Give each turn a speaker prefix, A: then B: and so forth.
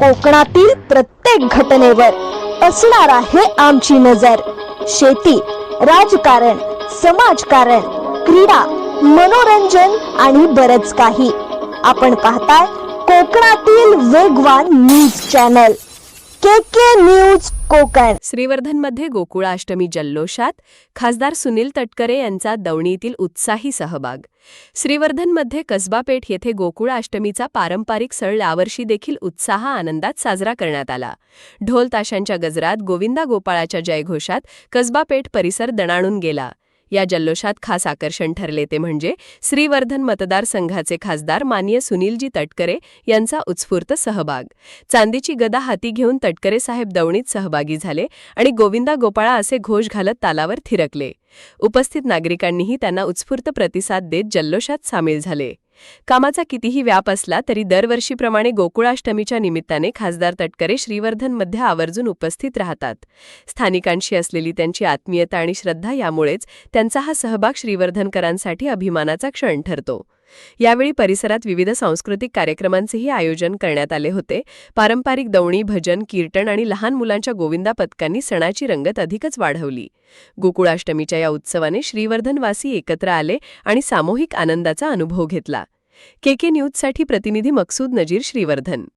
A: कोकणातील प्रत्येक घटनेवर असणार आहे आमची नजर. शेती राजकारण समाजकारण क्रीडा मनोरंजन आणि बरच काही. आपण पाहताय कोकणातील वेगवान news channel. K K news Konkan.
B: श्रीवर्धनमध्ये Gokulashtami जल्लोषात खासदार सुनील तटकरे यांचा दवणीतील उत्साही सहभाग. श्रीवर्धनमध्ये कसबा पेठ येथे गोकुळाष्टमीचा पारंपरिक सण यावर्षी देखील उत्साह आनंदात साजरा करण्यात आला. ढोल ताशांच्या गजरात गोविंदा गोपाळाच्या जयघोषात कसबा पेठ परिसर दणाणून गेला. या जल्लोषात खास आकर्षण ठरले ते म्हणजे श्रीवर्धन मतदारसंघाचे खासदार मान्य सुनीलजी तटकरे यांचा उत्स्फूर्त सहभाग. चांदीची गदा हाती घेऊन तटकरे साहेब दवणीत सहभागी झाले आणि गोविंदा गोपाळा असे घोष घालत तालावर थिरकले. उपस्थित नागरिकांनीही त्यांना उत्स्फूर्त प्रतिसाद देत जल्लोषात सामील झाले. कामाचा कितीही व्याप असला तरी दरवर्षीप्रमाणे गोकुळाष्टमीच्या निमित्ताने खासदार तटकरे श्रीवर्धनमध्ये आवर्जून उपस्थित राहतात. स्थानिकांशी असलेली त्यांची आत्मीयता आणि श्रद्धा यामुळेच त्यांचा हा सहभाग श्रीवर्धनकरांसाठी अभिमानाचा क्षण ठरतो. यावेळी परिसरात विविध सांस्कृतिक कार्यक्रमांचेही आयोजन करण्यात आले होते. पारंपरिक दवणी भजन कीर्तन आणि लहान मुलांच्या गोविंदा पथकांनी सणाची रंगत अधिकच वाढवली. गोकुळाष्टमीच्या या उत्सवाने श्रीवर्धनवासी एकत्र आले आणि सामूहिक आनंदाचा अनुभव घेतला. के के न्यूजसाठी प्रतिनिधी मकसूद नजीर श्रीवर्धन.